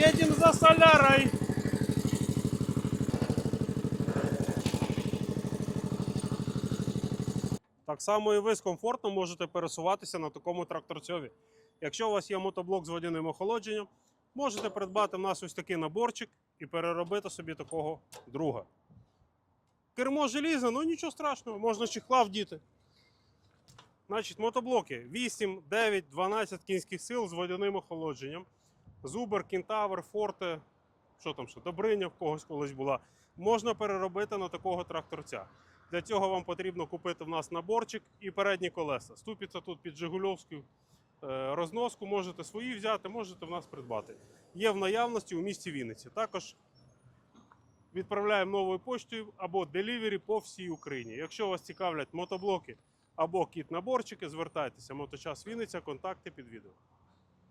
Едем за солярой. Так само і ви з комфортно можете пересуватися на такому тракторцьові. Якщо у вас є мотоблок з водяним охолодженням, можете придбати в нас ось такий наборчик і переробити собі такого друга. Кермо желізне, ну нічого страшного, можна чехла вдіти. Значить, мотоблоки 8, 9, 12 кінських сил з водяним охолодженням. Зубер, Кентавр, Форте, що там ще, Добриня в когось колись була. Можна переробити на такого тракторця. Для цього вам потрібно купити в нас наборчик і передні колеса. Ступіться тут під Жигульовську е, розноску, можете свої взяти, можете в нас придбати. Є в наявності у місті Вінниці. Також відправляємо новою поштою або делівері по всій Україні. Якщо вас цікавлять мотоблоки або кіт-наборчики, звертайтеся. Моточас Вінниця, контакти під відео.